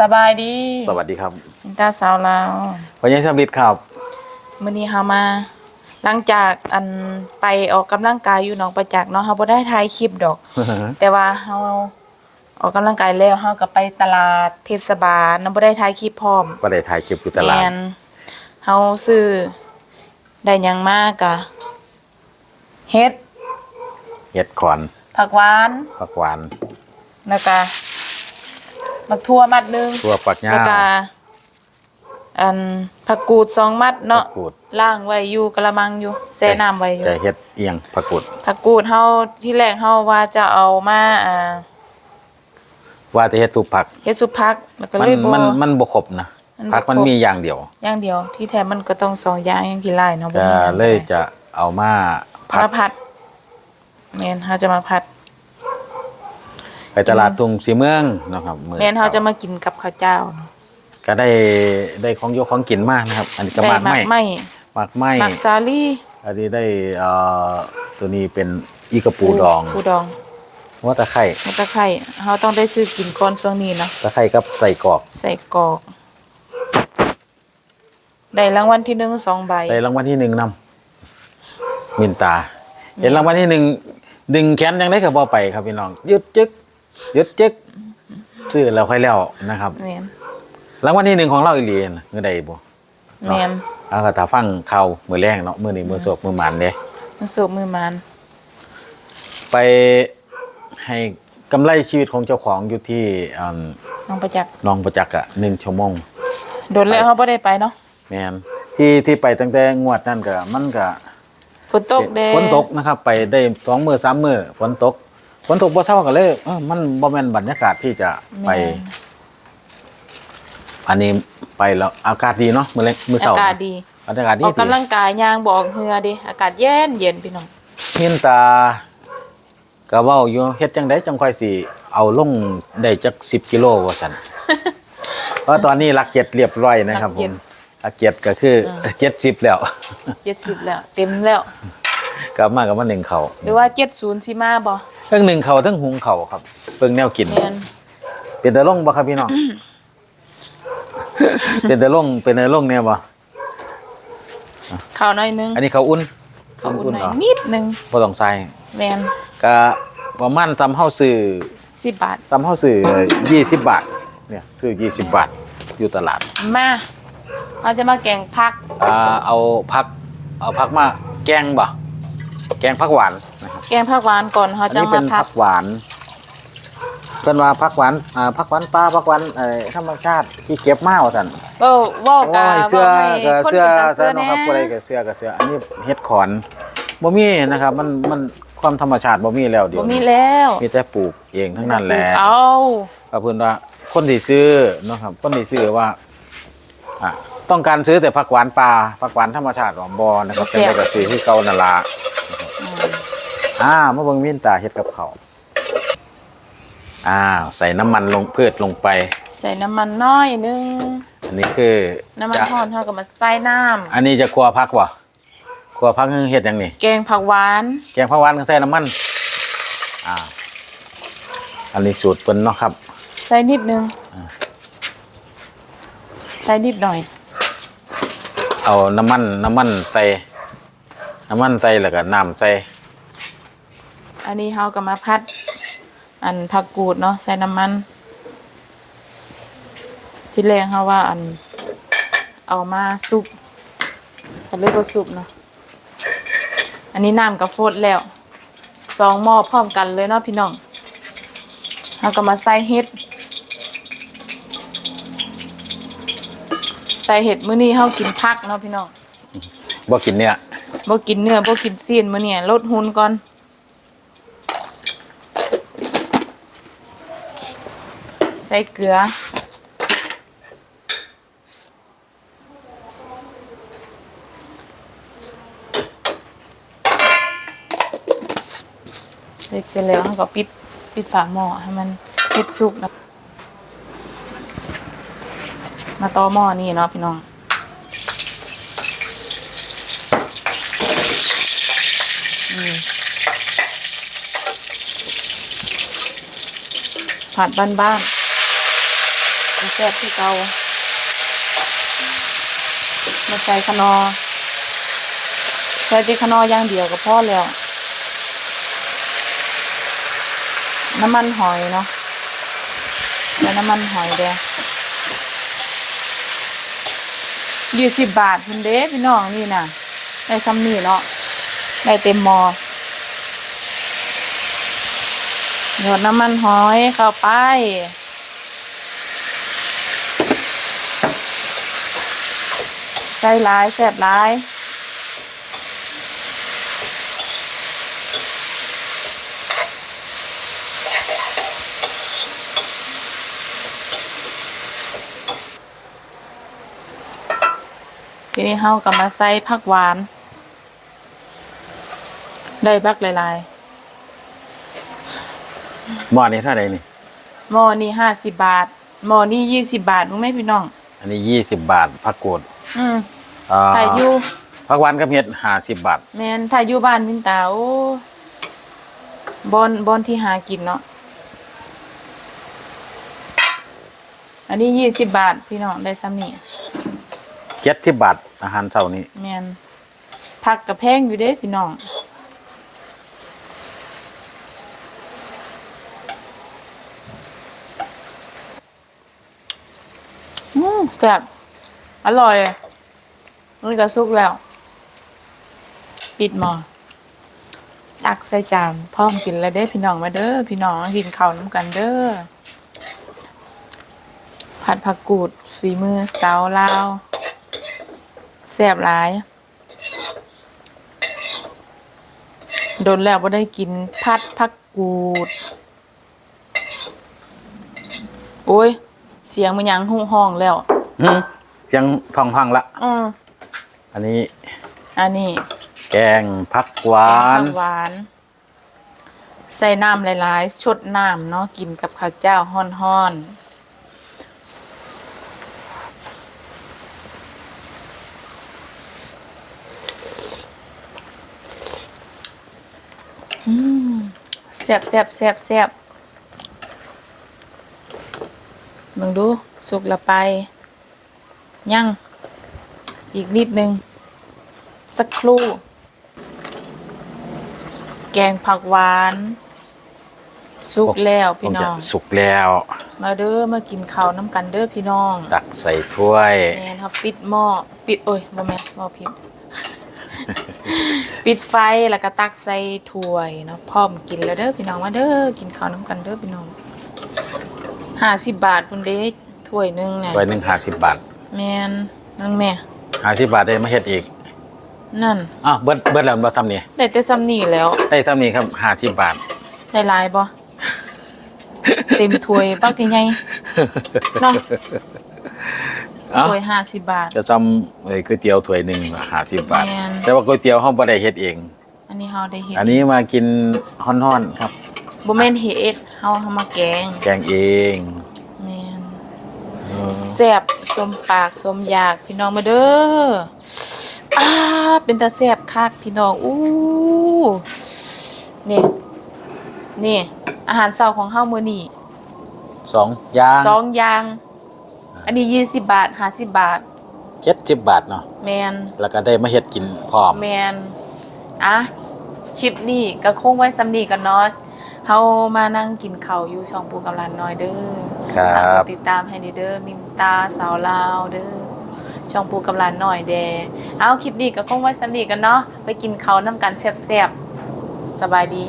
สบายดีสวัสดีครับอินตาสาวลาววันนี้สำลิดครับมื้อนี้เฮามา หลังจากอันไปออกกำลังกายอยู่หนองประจักษ์เนาะเฮาบ่ได้ถ่ายคลิปดอก แต่ว่าเฮาออกกำลังกายแล้วเฮาก็ไปตลาดเทศบาลเนาะบ่ได้ถ่ายคลิปพร้อมก็ได้ถ่ายคลิปอยู่ตลาดแม่นเฮาซื้อได้หยังมากกะเฮ็ดเห็ดขอนผักหวานผักหวานแล้วก็ มักทั่วมัดหนึงตัวปักย่าแล้วก็อันผักกูดสองมัดเนาะผักกูด ล่างไว้อยู่กระมังอยู่แช่น้ำไว้อยู่ จะเห็ดเอียงผักกูดผักกูดเฮาที่แรกเฮาว่าจะเอามาอ่าว่าจะเห็ดตุผัก เฮ็ดซุปผักแล้วก็มัเลยบ่ มันมันบ่ครบนะมันบ่ผักมันครบ มีอย่างเดียวอย่างเดียวที่แท้มันก็ต้องสองอย่างอย่างที่ไล่เนาะบ่ก็มีอย่างเลยก็ได้จะเอามาผัมาดผัดแม่นเฮาจะมาผัด ไปตลาดตุงสีเมืองนะครับอแม่นเฮาจะมากินกับข้าวเจ้าเนาะก็ได้ได้ของโยกของกินมากนะครับ อันนี้ก็ได้มากหมัไม่กไหม้มากไม่หมักสาลี่อันนี้ได้เอ่อตัวนี้เป็นอีกระปูดองปูดองว่าตะไคร่แล้วตะไคร้เฮาต้องได้ซื้อกินก่อนช่วงนี้เนาะตะไคร่กับใส่กรอกใส่กรอกได้รางวัลที่หนึ่งสองใบ ได้รางวัลที่หนึ่งนำมินตา เห็นรางวัลที่หนึ่งดึงแขนยังได้กับบ่ไปครับพี่น้องหยุดจึก หยุดจึกซื้อแล้วค่อยแล้วนะครับแม่นรางวัลที่หนึ่งของเราอีหลีนะเมื่อใดบ่แม่นเอาก็ถ้าฟังข่าวมื้อแรกเนาะมื้อนี้มื้อโศกมื้อหมันเด้มันสูบมือมันไปให้กำไรชีวิตของเจ้าของอยู่ที่อืมน้องประจักษ์หนองประจักษ์อะ1ชั่วโมง โดนแล้วเขาบ่ได้ไปเนาะแม่นที่ที่ไปตั้งแต่งวดนั่นก็มันก็ฝนตกเด้ฝนตกนะครับ ไปได้สองมื้อสามมื้อฝนตก ฝนตกบ่เช้าก็เลยเอ้อมันบ่แม่นบรรยากาศที่จะไปแม่นอันนี้ไปแล้วอากาศดีเนาะมื้อเล็กมื้ออาเช้ากาศดีบรรยากาศดีออกกำลังกายย่างบออกเหือดิอากาศเย็นเย็นพี่น้องเห็นตาก็เว้าอยู่เฮ็ดจังไดจังค่อยสิเอาลงได้จัก10กิโลว่าซั่นเพราะตอนนี้หลักเจ็ดเรียบร้อยนะครับผมหลักเจ็ดก็คือ70แล้วเจ็ดสิบแล้ว เต็มแล้ว กลับมากับมาหนึ่งเขาหรือว่าเจ็ดศูนย์สิมาบ่ทั้งหนึ่งเขาทั้งหุงเขาครับเบิ่งแนวกิน แม่นเป็นแต่ลงบ่ครับพี่น้อง เป็นแต่ลงเป็นแต่ลงเนี่ยบ่ข้าวน้อยนึงอันนี้เขาอุ่นข้าวอุ่นหน่อยเหรอนิดนึงบ่ต้องใส่แม่นก็ประมาณซ้ำเฮาซื้อสิบบาทซ้ำเฮาซื้อ20 บาท เนี่ยซื้อ20 บาท อยู่ตลาด มาเราจะมาแกงผักอ่าเอาผัก เอาผักมาแกงบ่ แกงผักหวานนะครับแกงผักหวานก่อนเขาอันจะนี้เป็มานผัผัดกหวานเพิ่นว่าผักหวานอ่าผักหวานปลาผักหวานเอ่อธรรมชาติที่เก็บมาว่าซั่นเว้าเว้าโอ้กะยเสื้อว้าให้ก็คนเสื้อเป็นตาเสื้เสื้ออเนาะแน่ครับบ่ได้ก็เสื้อก็เสื้ออันนี้เฮ็ดขอนบ่มีนะครับ มันมันความธรรมชาติบ่มีแล้วเดี๋ยบ่วมีนี้แล้วมีแต่ปลูกเองทั้งนั้นแหละ เอาก็เพิ่นว่าคนที่ซื้อเนาะครับคนที่ซื้อว่าอะต้องการซื้อแต่ผักหวานป่าผักหวานธรรมชาติของบ่นะครับเป็นได้ก็ซื้อที่เก่านั่นล่ะ อ่ามาเบิ่งวินตาเฮ็ดกับข้าวอ่าใส่น้ำมันลงพืชลงไป ใส่น้ำมันน้อยนึง อันนี้คือน้ำมันจะทอดเฮาก็มาใส่น้ำอันนี้จะครัวพักบ่ครัวพักเฮ็ดหยังนี่แกงผักหวาน แกงผักหวานก็ใส่น้ำมันอ่าอันนี้สูตรเปิ้นเนาะครับ ใส่นิดนึงใส่นิดหน่อย เอาน้ำมันน้ำมันใส่ น้ำมันใส่แล้วก็น้ำใส่อันนี้เฮาก็มาพัด อันผักกูดเนาะใส่น้ำมัน ที่แรกเฮาว่าอันเอามาซุปแต่เลยบ่ซุปเนาะอันนี้น้ำกับโฟดแล้วสองหม้อพร้อมกันเลยเนาะพี่น้องเฮาก็มาใส่เห็ดใส่เห็ดมื้อนี้เฮากินผักเนาะพี่น้องบ่กินเนี่ย บ่กินเนื้อบ่กินซีนมื้อนี้ลดหุ่นก่อน ใส่เกลือ ใส่เกลือแล้วก็ปิดปิดฝาหม้อให้มันเฮ็ดสุกนะมาต่อหม้อนี่เนาะพี่น้อง ผัดบ้านๆใส่ซ่บที่เกามาใส่ขนอใส่ที่ขนอย่างเดียวก็พอแล้ว น้ำมันหอยเนาะแล้วน้ำมันหอยเด้ยี่สิบบาทคุณเด้พี่น้องนี่นะได้ซ้ำนี่เนาะ ได้เต็มหมอหยดน้ำมันหอยเข้าไป ใส่หลายแซ่บหลายทีนี้เฮาก็มาใส่ผักหวาน ได้บักหลายหม้อนี้เท่าไหร่นี่ ๆหม้อนี่ห้าสิบบาทหม้อนี่ยี่สิบบาทรู้ไหมพี่น้อง อันนี้ยี่สิบบาทผักกูดอืมอ่าถ้าอยู่ผักหวานกับเห็ดห้าสิบบาท แมนถ้าอยู่บ้านมินตาโอ้บอนบอนที่หากินเนาะอันนี้ยี่สิบบาทพี่น้องได้ซ้ำนี่เจ็ดสิบบาทอาหารเช้านี้แมนผักกับแพงอยู่เด้พี่น้อง อืม แซ่บอร่อยนี่ก็สุกแล้ว ปิดหม้อตักใส่จานพร้อมกินแล้วเด้พี่น้องมาเด้อพี่น้องกินข้าวน้ำกันเด้อผัดผักกูดฝีมือสาวลาวแซ่บหลาย โดนแล้วบ่ได้กินผัดผักกูด โอ้ย เสียงมันยังหูห้องแล้ว หืมเสียงทองพังละอืออันนี้อันนี้แกงผักหวาแกงน ผักหวาน ใส่น้ำหลายๆชดน้ำเนาะกินกับข้าวเจ้าฮ้อนๆอืมแซ่บแซ่บแซ่บแซ่บมึงดู สุกละไป ยัง อีกนิดนึง สักครู่ แกงผักหวาน สุกแล้วพี่น้องผมจะสุกแล้ว มาเด้อมากินข้าวน้ำกันเด้อพี่น้อง ตักใส่ถ้วยแม่นครับปิดหม้อปิดโอ้ยบ่แม่นหม้อผิด ปิดไฟแล้วก็ตักใส่ถ้วยเนาะพร้อมกินแล้วเด้อพี่น้องมาเด้อกินข้าวน้ำกันเด้อพี่น้องห้าสิบบาทพุ่นเด้ถ้วยหนึงเนี่ยถ้วยหนึ่งห้าสิบบาท แม่นนั่นแม่ห้าสิบบาทได้มาเฮ็ดอีกนั่นอ้าวเบิดเบิดแล้วมาทำนี่ได้แต่ซ้ำนี่แล้ว ได้ทำนี่ครับห้าสิบบาท ได้หลายบ่ เต็มถ้วยปักใหญ่ๆเนาะเอ้าถ้วยห้าสิบบาท จะจำเอ้ยก๋วยเตี๋ยวถ้วยหนึ่งห้าสิบบาท แม่น แต่ว่าก๋วยเตี๋ยวห้องบ่ได้เฮ็ดเอง อันนี้เฮาได้เฮ็ดอันนี้มากินฮ้อนๆครับ บ่แม่นเฮ็ดเฮาเฮามาแกงแกงเองแม่นแซ่บส มปากสมอยากพี่น้องมาเด้ออ้าเป็นตาแซ่บคักพี่น้องอู้นี่นี่ อาหารเช้าของเฮามื้อนี้สองอย่างสองอย่าง อันนี้20บาท50บาทเจ็ดสิบบาทเนาะแม่นแล้วก็ได้มาเฮ็ดกินพร้อมแมนอะคลิปนี้ก็คงไว้สำนีกันเนาะเฮามานั่งกินข้าวอยู่ช่องปูกำลันน้อยเด้อ ครับฝากดติดตามให้ดีเด้อมินตาสาวลาวเด้อช่องปูกำลังหน่อยเดเอาคลิปนี้ก็คงไว้สำนีกันเนาะไปกินเขาวน้ำกันแซ่บๆสบายดี